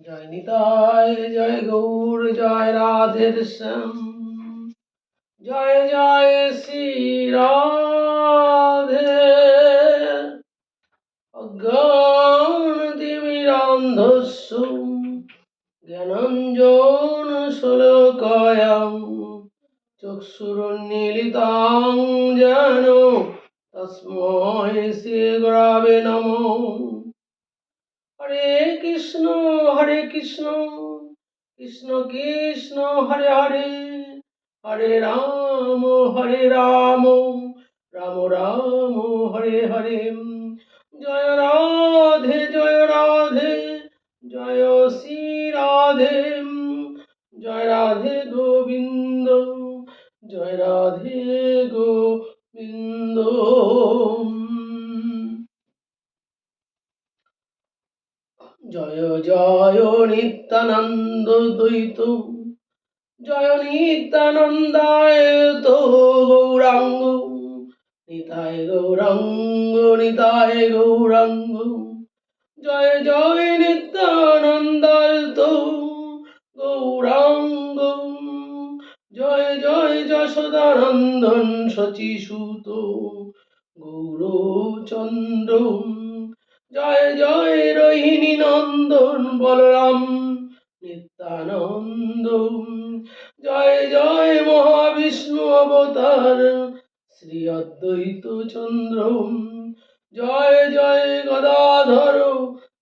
জয় নিতাই, জয় গৌর, জয় রাধের শ্যাম জয় জয় শ্রী রাধে। অজ্ঞান তিমিরান্ধস্য জ্ঞানঞ্জন শলকয়াম। চক্ষুরুন্মীলিতাং যেন তস্মৈ শ্রী নমঃ। হরে কৃষ্ণ হরে কৃষ্ণ। কৃষ্ণ কৃষ্ণ, হরে হরে। হরে রাম হরে রাম। রাম রাম, হরে হরে। জয় রাধে জয় রাধে। জয় শ্রী রাধে। জয় রাধে গোবিন্দ। জয় রাধে গোবিন্দ। জয় জয় নিত্যানন্দ দ্বৈত। জয় নিত্যানন্দায় তো গৌরাঙ্গ। নিতায় গৌরাঙ্গ নিতায় গৌরাঙ্গ। জয় জয় নিত্যানন্দায় তো গৌরাঙ্গ। জয় জয় যশোদানন্দন শচীসূত গৌরচন্দ্র জয় জয় রোহিণী নন্দন, বলরাম নিত্যানন্দ জয় জয় মহাবিষ্ণু অবতার, শ্রী অদ্বৈত চন্দ্র জয় জয় গদাধর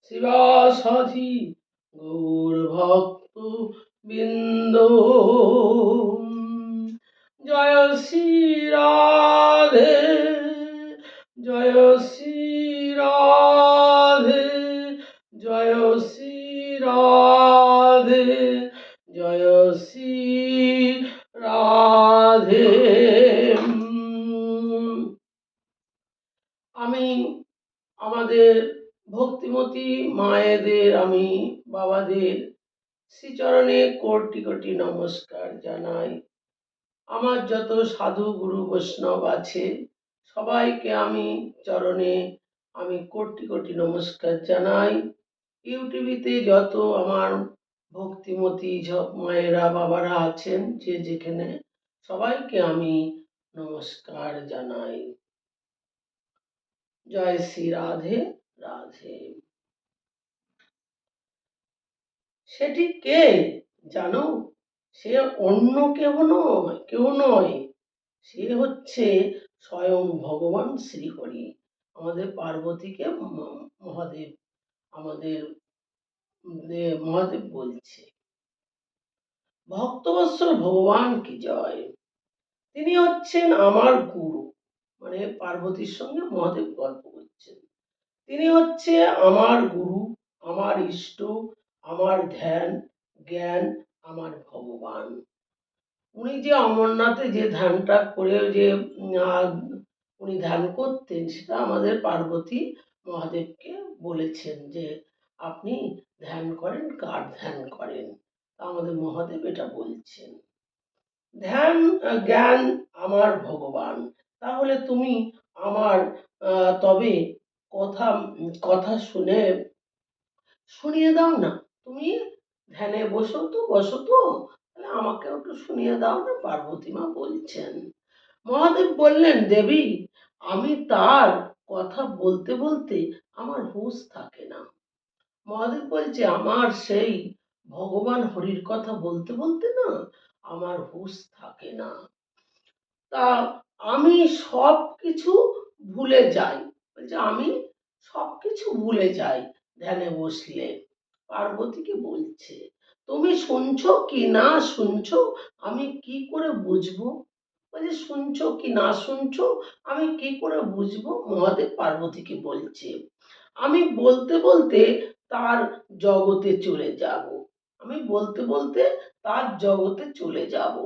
শিবাসাধি গৌর ভক্ত বৃন্দ। শ্রীচরণে কোটি কোটি নমস্কার জানাই। আমার যত সাধু গুরু বৈষ্ণব আছে, সবাইকে আমি চরণে আমি কোটি কোটি নমস্কার জানাই। ইউটিউবিতে যত আমার ভক্তিমতী মায়েরা বাবারা আছেন, যে যেখানে সবাইকে আমি নমস্কার জানাই। জয় শ্রী রাধে রাধে। সেটি কে? জানো? সে অন্য কেউ নয় কেউ নয়। সে হচ্ছে স্বয়ং ভগবান শ্রীহরি, আমাদের পার্বতীকে মহাদেব, আমাদের মহাদেব বলছে। ভক্তবৎসল ভগবান কি জয়? তিনি হচ্ছেন আমার গুরু মানে পার্বতীর সঙ্গে মহাদেব গল্প করছেন। তিনি হচ্ছে আমার গুরু, আমার ইষ্ট আমার ধ্যান, জ্ঞান, আমার ভগবান। উনি যে অমরনাথে যে ধ্যানটা করে যে উনি ধ্যান করতেন, সেটা আমাদের পার্বতী মহাদেবকে বলেছেন যে, আপনি ধ্যান করেন, কার ধ্যান করেন? আমাদের মহাদেব এটা বলছেন। ধ্যান, জ্ঞান, আমার ভগবান। তাহলে তুমি আমার তবে কথা কথা শুনে, শুনিয়ে দাও না। তুমি ধ্যানে বসো তো বসো তো। তাহলে আমাকে একটু শুনিয়ে দাও না পার্বতী মা বলছেন। মহাদেব বললেন, দেবী, আমি তার কথা বলতে বলতে আমার হুঁশ থাকে না। মহাদেব বলছে আমার সেই ভগবান হরির কথা বলতে বলতে না আমার হুঁশ থাকে না। তা আমি সব কিছু ভুলে যাই। বলছে, আমি সব কিছু ভুলে যাই ধ্যানে বসলে। পার্বতীকে বলছে, তুমি শুনছো কি না শুনছো? আমি কি করে বুঝব? বলছে, শুনছো কি না শুনছো? আমি কি করে বুঝব? মহাদেব পার্বতীকে বলছে, আমি বলতে বলতে তার জগতে চলে যাব। আমি বলতে বলতে তার জগতে চলে যাব।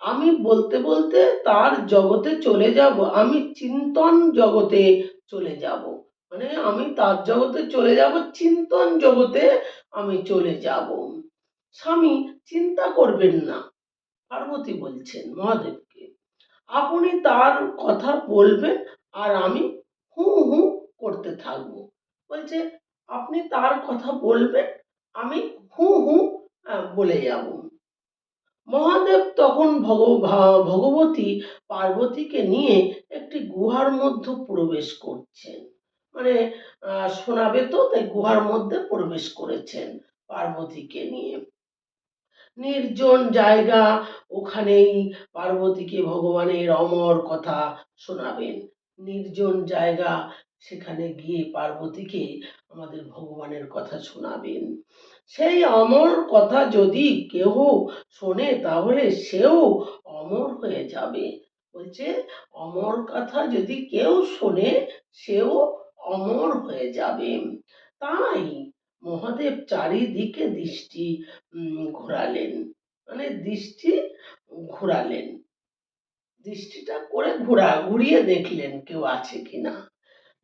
আমি বলতে বলতে তার জগতে চলে যাব। আমি চিন্তন জগতে চলে যাব। মানে আমি তার জগতে চলে যাব, চিন্তন জগতে আমি চলে যাব। স্বামী চিন্তা করবেন না, পার্বতী বলছেন মহাদেবকে। আপনি তার কথা বলবেন আর আমি হু হু করতে থাকব। বলছে, আপনি তার কথা বলবেন, আমি হু হু বলে যাব। মহাদেব তখন ভগ ভগবতী পার্বতীকে নিয়ে একটি গুহার মধ্যে প্রবেশ করছেন। মানে শোনাবে তো, তাই গুহার মধ্যে প্রবেশ করেছেন পার্বতীকে নিয়ে। নির্জন জায়গা, ওখানেই পার্বতীকে ভগবানের অমর কথা শোনাবেন। নির্জন জায়গা, সেখানে গিয়ে পার্বতীকে আমাদের ভগবানের কথা শোনাবেন। সেই অমর কথা যদি কেউ শোনে, তাহলে সেও অমর হয়ে যাবে। বলছে, অমর কথা যদি কেউ শোনে, সেও অমর হয়ে যাবে। তাই মহাদেব চারিদিকে দৃষ্টি ঘোরালেন। মানে দৃষ্টি ঘোরালেন। দৃষ্টিটা করে ঘোরা, ঘুরিয়ে দেখলেন কেউ আছে কিনা।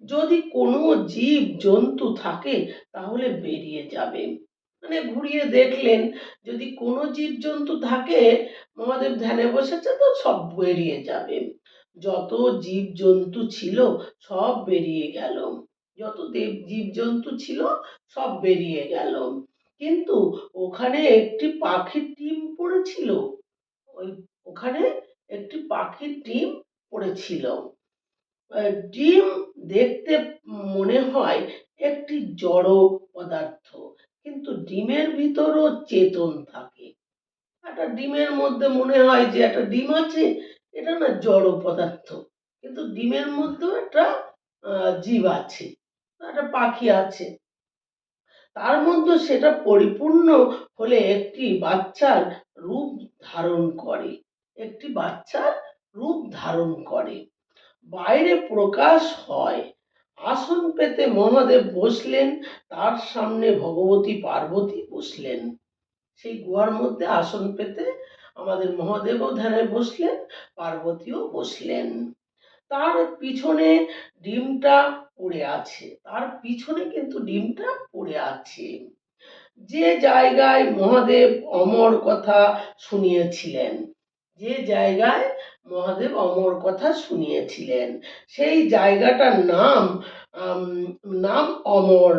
যদি কোনো জীব, জন্তু থাকে, তাহলে বেরিয়ে যাবে। মানে ঘুরিয়ে দেখলেন, যদি কোনো জীব, জন্তু থাকে, মহাদেব ধ্যানে বসেছে, তো সব বেরিয়ে যাবে। যত জীব জন্তু ছিল সব বেরিয়ে গেল। যত দেব জীব জন্তু ছিল সব বেরিয়ে গেল। কিন্তু ওখানে একটি পাখির ডিম পড়েছিল। ওই ওখানে একটি পাখির ডিম পড়েছিল। ডিম দেখতে মনে হয় একটি জড় পদার্থ, কিন্তু ডিমের ভিতরও চেতন থাকে। একটা ডিমের মধ্যে মনে হয় যে একটা ডিম আছে এটা না জড় পদার্থ। কিন্তু ডিমের মধ্যেও একটা জীব আছে, একটা পাখি আছে। তার মধ্যে সেটা পরিপূর্ণ হলে একটি বাচ্চার রূপ ধারণ করে, একটি বাচ্চার রূপ ধারণ করে। বাইরে প্রকাশ হয়, আসন পেতে মহাদেব বসলেন, তার সামনে ভগবতী পার্বতী বসলেন। সেই গুহার মধ্যে আসন পেতে আমাদের মহাদেবও ধ্যানে বসলেন, পার্বতীও বসলেন। তার পিছনে ডিমটা পড়ে আছে, তার পিছনে কিন্তু ডিমটা পড়ে আছে। যে জায়গায় মহাদেব অমর কথা শুনিয়েছিলেন, যে জায়গায় মহাদেব অমর কথা শুনিয়েছিলেন, সেই জায়গাটার নাম নাম অমর,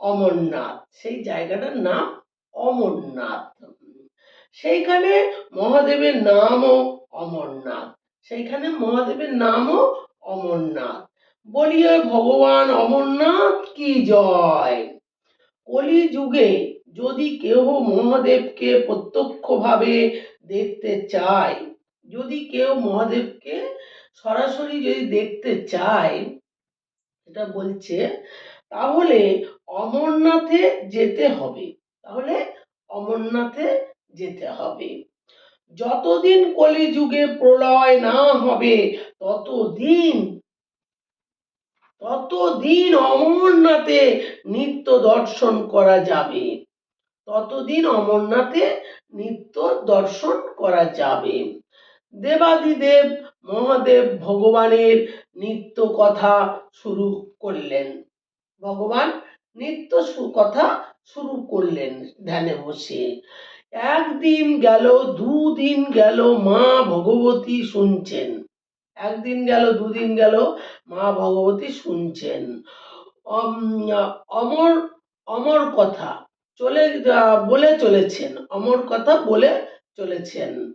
অমরনাথ। সেই জায়গাটার নাম অমরনাথ। সেইখানে মহাদেবের নামও অমরনাথ। সেইখানে মহাদেবের নামও অমরনাথ। বলিয়ে ভগবান অমরনাথ কি জয়? কলি যুগে যদি কেহ মহাদেবকে প্রত্যক্ষভাবে দেখতে চায়, যদি কেউ মহাদেবকে সরাসরি যদি দেখতে চায়, এটা বলছে, তাহলে অমরনাথে যেতে হবে। তাহলে অমরনাথে যেতে হবে। যতদিন কলিযুগে প্রলয় না হবে, ততদিন ততদিন অমরনাথে নিত্য দর্শন করা যাবে। ততদিন অমরনাথে নিত্য দর্শন করা যাবে। দেবাদিদেব, মহাদেব ভগবানের নিত্য কথা শুরু করলেন। ভগবান নিত্য কথা শুরু করলেন ধ্যানে বসে। একদিন গেল, দুদিন গেল, মা ভগবতী শুনছেন। একদিন গেল, দুদিন গেল, মা ভগবতী শুনছেন। অমর অমর কথা চলে, বলে চলেছেন, অমর কথা বলে চলেছেন।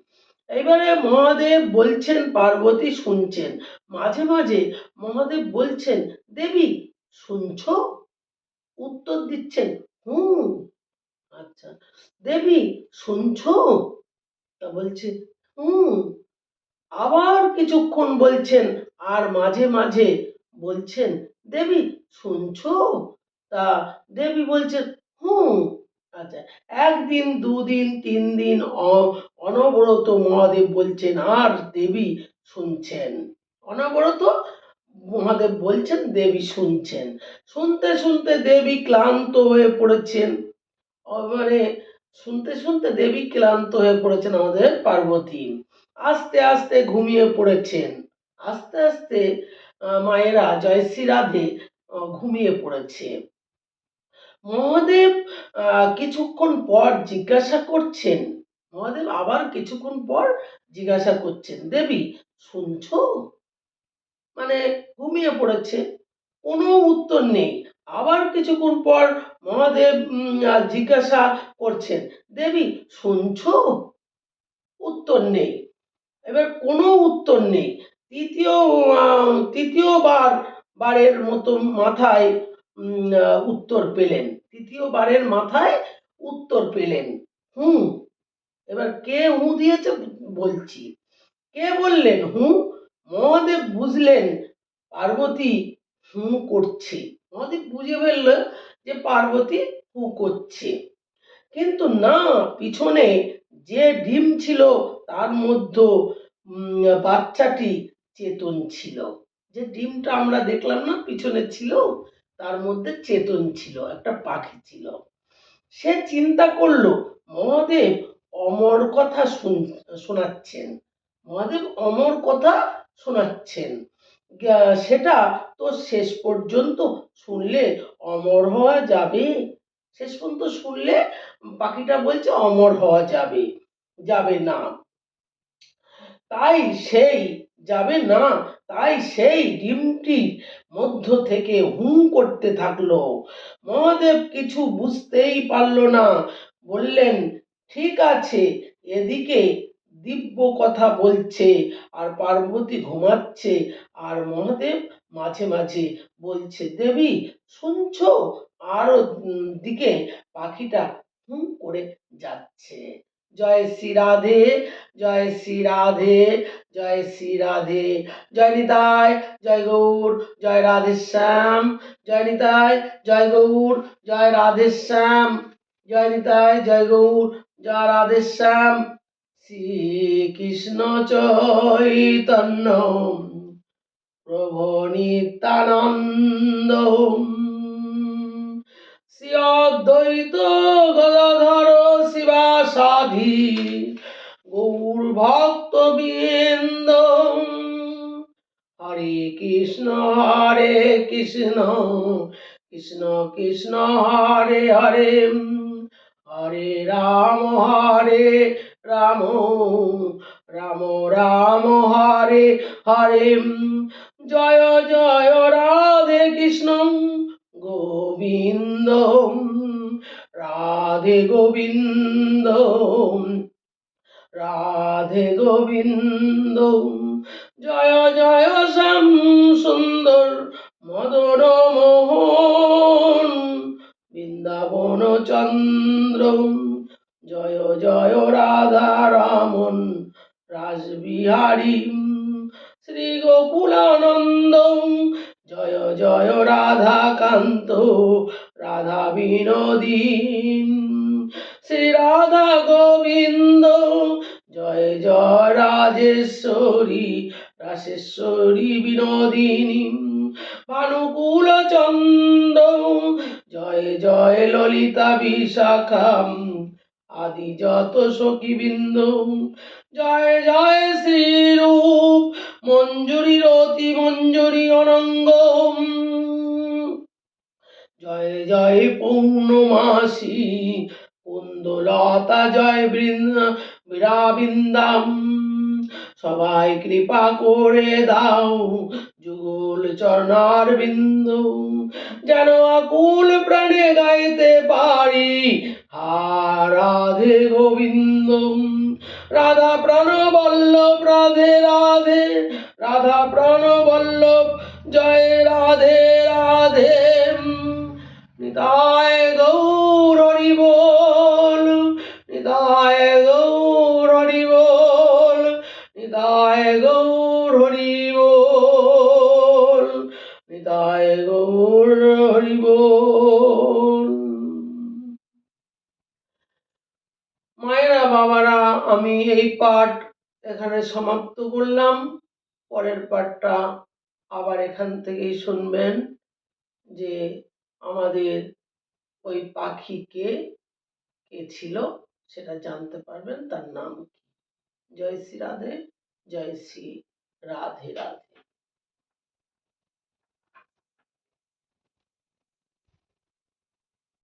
এবারে মহাদেব বলছেন, পার্বতী শুনছেন। মাঝে মাঝে মহাদেব বলছেন, দেবী, শুনছো? উত্তর দিচ্ছেন, হুম। আচ্ছা। দেবী, শুনছো? তা বলছে, হুম। আবার কিছুক্ষণ বলছেন, আর মাঝে মাঝে বলছেন, দেবী, শুনছো? তা দেবী বলছেন হুম। আচ্ছা একদিন, দুদিন তিন দিন অনবরত মহাদেব বলছেন, আর দেবী শুনছেন। অনবরত মহাদেব বলছেন, দেবী শুনছেন। শুনতে শুনতে দেবী ক্লান্ত হয়ে পড়েছেন। মানে শুনতে শুনতে দেবী ক্লান্ত হয়ে পড়েছেন আমাদের পার্বতী। আস্তে আস্তে ঘুমিয়ে পড়েছেন। আস্তে আস্তে মায়েরা জয়শ্রী রাধে ঘুমিয়ে পড়েছে। মহাদেব কিছুক্ষণ পর জিজ্ঞাসা করছেন, মহাদেব আবার কিছুক্ষণ পর জিজ্ঞাসা করছেন, দেবী, শুনছো? মানে ঘুমিয়ে পড়েছে, কোনো উত্তর নেই। আবার কিছুক্ষণ পর মহাদেব জিজ্ঞাসা করছেন, দেবী, শুনছ? উত্তর নেই। এবার কোনো উত্তর নেই। তৃতীয় তৃতীয়বার বারের মতো মাথায় উত্তর পেলেন। তৃতীয়বারের মাথায় উত্তর পেলেন। হুম এবার কে হু দিয়েছে বলছি। কে বললেন হু? মহাদেব বুঝলেন, পার্বতী হু করছে। মহাদেব বুঝে ফেলল যে পার্বতী করছে। কিন্তু না, পিছনে যে ডিম ছিল, তার মধ্যে বাচ্চাটি চেতন ছিল। যে ডিমটা আমরা দেখলাম না, পিছনে ছিল, তার মধ্যে চেতন ছিল, একটা পাখি ছিল। সে চিন্তা করল, মহাদেব অমর কথা শুন- শোনাচ্ছেন। মহাদেব অমর কথা শোনাচ্ছেন। সেটা তো শেষ পর্যন্ত শুনলে অমর হওয়া যাবে। শেষ পর্যন্ত শুনলে পাখিটা বলছে অমর হওয়া যাবে যাবে না। তাই সেই যাবে না, তাই সেই ডিমটির মধ্য থেকে হুম করতে থাকল। মহাদেব কিছু বুঝতেই পারল না, বললেন, ঠিক আছে, এদিকে দিব্য কথা বলছে, আর পার্বতী ঘুমাচ্ছে, আর মহাদেব মাঝে মাঝে বলছে, দেবী, শুনছো? আরও দিকে পাখিটা হুম করে যাচ্ছে। জয় শ্রী রাধে, জয় শ্রী রাধে, জয় শ্রী রাধে। জয় নিতাই, জয় গৌর, জয় রাধে শ্যাম জয় নিতাই, জয় গৌর, জয় রাধে শ্যাম জয় নিতাই, জয় গৌর, জয় রাধে শ্যাম শ্রীকৃষ্ণ চৈতন্য, প্রভু নিত্যানন্দ। শ্রী অদ্বৈত গদাধর শিবাসাধি, গৌর ভক্ত বৃন্দ হরে কৃষ্ণ হরে কৃষ্ণ কৃষ্ণ কৃষ্ণ, হরে হরে। হরে রাম, হরে রাম রাম রাম, হরে হরে। জয় জয়, রাধে কৃষ্ণ, গোবিন্দ। রাধে গোবিন্দ রাধে গোবিন্দ। জয় জয়, শ্যাম সুন্দর, মদন মোহন, বৃন্দাবন চন্দ্র। জয় জয় রাধা রামন রাসবিহারী শ্রী গোকুলানন্দ জয় জয় রাধা কান্ত, রাধা বিনোদীন, শ্রী রাধা গোবিন্দ, জয় জয় রাজেশ্বরী, রাসেশ্বরী বিনোদিনী ভানুকুল চন্দ জয় জয় ললিতা বিশাখাম আদি যত সখীবৃন্দ। জয় জয় শ্রীরূপ মঞ্জুরি অতি মঞ্জুরি অনঙ্গ জয় জয় পৌর্ণমাসী, কুন্দলতা জয় বৃন্দ, বীরাবিন্দাম। সবাই কৃপা করে দাও, যুগল চরণার বিন্দু। যেন আকুল প্রাণে গাইতে পারি হা রাধে গোবিন্দ। রাধা প্রাণ বল্লভ রাধে রাধে, রাধা প্রাণ বল্লভ জয় রাধে রাধে। নিতায় গৌর বল নিতায় নিতায় গৌর হরি বল নিতায় গৌর হরি বল। মায়েরা, বাবারা, আমি এই পাঠ এখানে সমাপ্ত করলাম। পরের পাঠটা আবার এখান থেকেই শুনবেন যে আমাদের ওই পাখি কে কে ছিল সেটা জানতে পারবেন। তার নাম কি? জয় শ্রী রাধে। জয় শ্রী রাধে রাধে